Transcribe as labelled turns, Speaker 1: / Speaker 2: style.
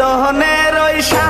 Speaker 1: দহনের ওই সা